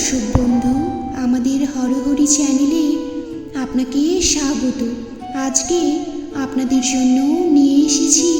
দর্শক বন্ধু, আমাদের হরহরি চ্যানেলে আপনাকে স্বাগত। আজকে আপনাদের জন্য নিয়ে এসেছি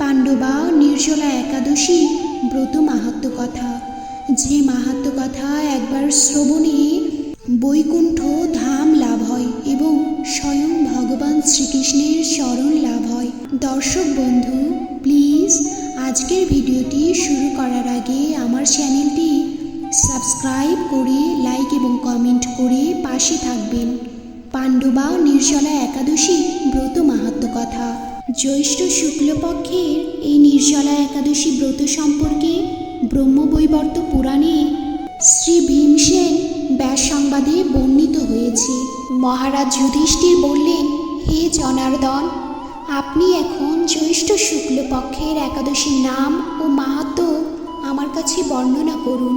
পাণ্ডবা নির্জলা একাদশী ব্রত মাহাত্ম কথা। যে মাহাত্ম কথা একবার শ্রবণে বৈকুণ্ঠ ধাম লাভ হয় এবং স্বয়ং ভগবান শ্রীকৃষ্ণের স্মরণ লাভ হয়। দর্শক বন্ধু, প্লিজ আজকের ভিডিওটি শুরু করার আগে আমার চ্যানেলটি সাবস্ক্রাইব করে, লাইক এবং কমেন্ট করে পাশে থাকবেন। পাণ্ডবা নির্জলা একাদশী ব্রত মাহাত্ম কথা। জ্যৈষ্ঠ শুক্লপক্ষের এই নির্জলা একাদশী ব্রত সম্পর্কে ব্রহ্মবৈবর্ত পুরাণে শ্রী ভীমসেন ব্যাস সংবাদে বর্ণিত হয়েছে। মহারাজ যুধিষ্ঠির বললেন, হে জনার্দন, আপনি এখন জ্যৈষ্ঠ শুক্লপক্ষের একাদশীর নাম ও মাহাত্ম আমার কাছে বর্ণনা করুন।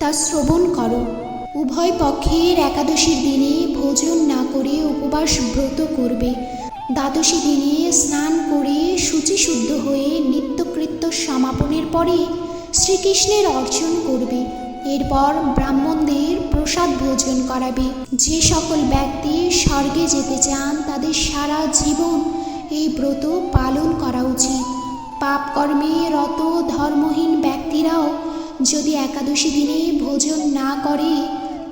তা শ্রবণ করো। উভয় পক্ষের একাদশীর দিনে ভোজন না করে উপবাস ব্রত করবে। দ্বাদশী দিনে স্নান করে শুচিশুদ্ধ হয়ে নিত্যকৃত্য সমাপনের পরে শ্রীকৃষ্ণের অর্জন করবে। এরপর ব্রাহ্মণদের প্রসাদ ভোজন করাবে। যে সকল ব্যক্তি স্বর্গে যেতে চান, তাদের সারা জীবন এই ব্রত পালন করা উচিত। পাপকর্মে রত ধর্মহীন ব্যক্তিরাও যদি একাদশী দিনে ভোজন না করে,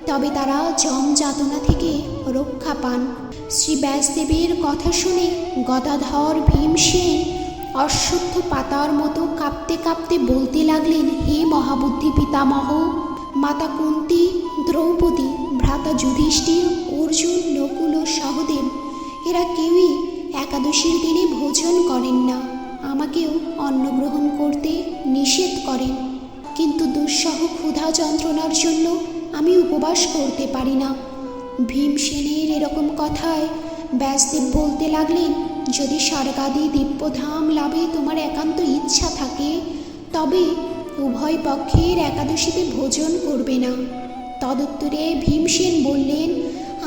তবে তারা জম যাতনা থেকে রক্ষা পান। শ্রী ব্যাসদেবের কথা শুনে গদাধর ভীমসেন অশ্বত্থ পাতার মতো কাঁপতে কাঁপতে বলতে লাগলেন, হে মহাবুদ্ধি পিতামহ, মাতা কুন্তি, দ্রৌপদী, ভ্রাতা যুধিষ্ঠির, অর্জুন, নকুল ও সহদেব, এরা কেউই একাদশীর দিনে ভোজন করেন না। আমাকেও অন্ন গ্রহণ করতে নিষেধ করেন। কিন্তু দুঃসহ ক্ষুধা যন্ত্রণার জন্য আমি উপবাস করতে পারি না। ভীমসেনের এরকম কথায় ব্যাসদেব বলতে লাগলেন, যদি স্বর্গাদি দিব্যধাম লাভে তোমার একান্ত ইচ্ছা থাকে, তবে উভয় পক্ষের একাদশীতে ভোজন করবে না। তদুত্তরে ভীমসেন বললেন,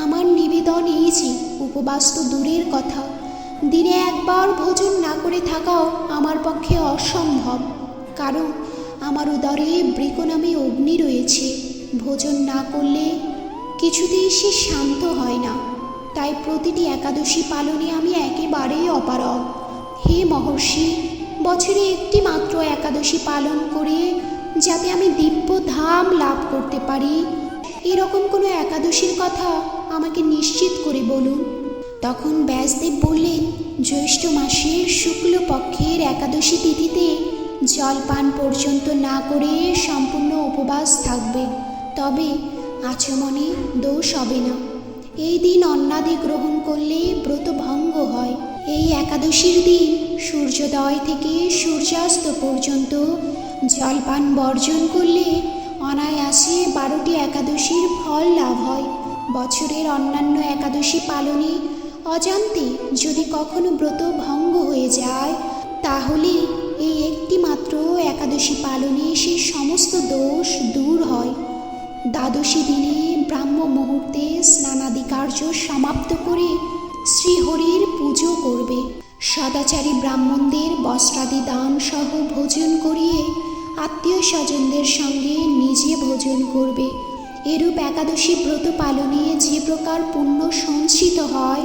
আমার নিবেদন এই যে, উপবাস তো দূরের কথা। দিনে একবার ভোজন না করে থাকাও আমার পক্ষে অসম্ভব। কারণ আমার উদরে বৃক নামে অগ্নি রয়েছে। ভোজন না করলে কিছুতেই সে শান্ত হয় না। তাই প্রতিটি একাদশী পালনে আমি একেবারেই অপারগ। হে মহর্ষি, বছরে একটি মাত্র একাদশী পালন করে যাতে আমি দিব্য ধাম লাভ করতে পারি, এরকম কোনো একাদশীর কথা আমাকে নিশ্চিত করে বলুন। তখন ব্যাসদেব বললেন, জ্যৈষ্ঠ মাসের শুক্লপক্ষের একাদশী তিথিতে জলপান পর্যন্ত না করে সম্পূর্ণ উপবাস থাকবে। তবে আচমনে দোষ হবে না। এই দিন অন্নাদি গ্রহণ করলে ব্রত ভঙ্গ হয়। এই একাদশীর দিন সূর্যোদয় থেকে সূর্যাস্ত পর্যন্ত জলপান বর্জন করলে অনায়াসে বারোটি একাদশীর ফল লাভ হয়। বছরের অন্যান্য একাদশী পালনে অজান্তে যদি কখনো ব্রত ভঙ্গ হয়ে যায়, তাহলে এই একটি মাত্র একাদশী পালনে সে সমস্ত দোষ দূর হয়। দ্বাদশী দিনে ব্রাহ্ম মুহূর্তে স্নানাদি কার্য সমাপ্ত করে শ্রীহরির পুজো করবে। সদাচারী ব্রাহ্মণদের বস্ত্রাদি দান সহ ভোজন করিয়ে আত্মীয় স্বজনদের সঙ্গে নিজে ভোজন করবে। এরূপ একাদশী ব্রত পালনে যে প্রকার পুণ্য সঞ্চিত হয়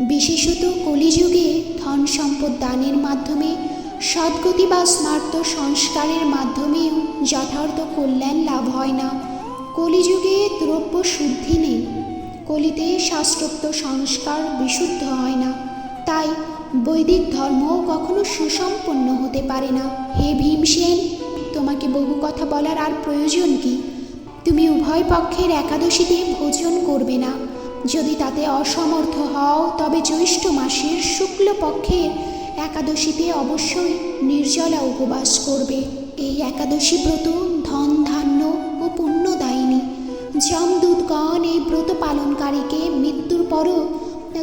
বিশেষত কলিযুগে ধন সম্পদ দানের মাধ্যমে, সদ্গতি বা স্মার্ত সংস্কারের মাধ্যমেও যথার্থ কল্যাণ লাভ হয় না। কলিযুগে দ্রব্য শুদ্ধি নেই। কলিতে শাস্ত্রোক্ত সংস্কার বিশুদ্ধ হয় না। তাই বৈদিক ধর্ম কখনো সুসম্পন্ন হতে পারে না। হে ভীমসেন, তোমাকে বহু কথা বলার আর প্রয়োজন কি? তুমি উভয় পক্ষের একাদশীতে ভোজন করবে না। যদি তাতে অসমর্থ হও, তবে জ্যৈষ্ঠ মাসের শুক্লপক্ষের একাদশীতে অবশ্যই নির্জলা উপবাস করবে। এই একাদশী ব্রত ধন, ধান্য ও পুণ্যদায়িনী যমদূতগণ এই ব্রত পালনকারীকে মৃত্যুর পরও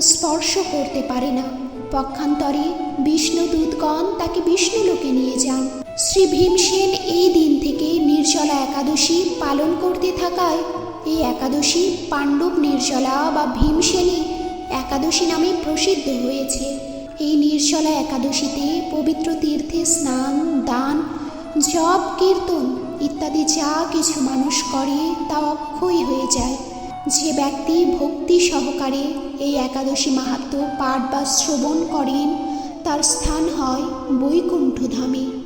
স্পর্শ করতে পারে না। পক্ষান্তরে বিষ্ণুদূতগণ তাকে বিষ্ণুলোকে নিয়ে যান। শ্রী ভীমসেন এই দিন থেকে নির্জলা একাদশী পালন করতে থাকায় এই একাদশী পাণ্ডব নির্জলা বা ভীমসেনী একাদশী নামে প্রসিদ্ধ হয়েছে। এই নির্জলা একাদশীতে পবিত্র তীর্থে স্নান, দান, জপ, কীর্তন ইত্যাদি যা কিছু মানুষ করে তা অক্ষয় হয়ে যায়। যে ব্যক্তি ভক্তি সহকারে এই একাদশী মাহাত্ম্য পাঠ বা শ্রবণ করেন, তার স্থান হয় বৈকুণ্ঠ ধামে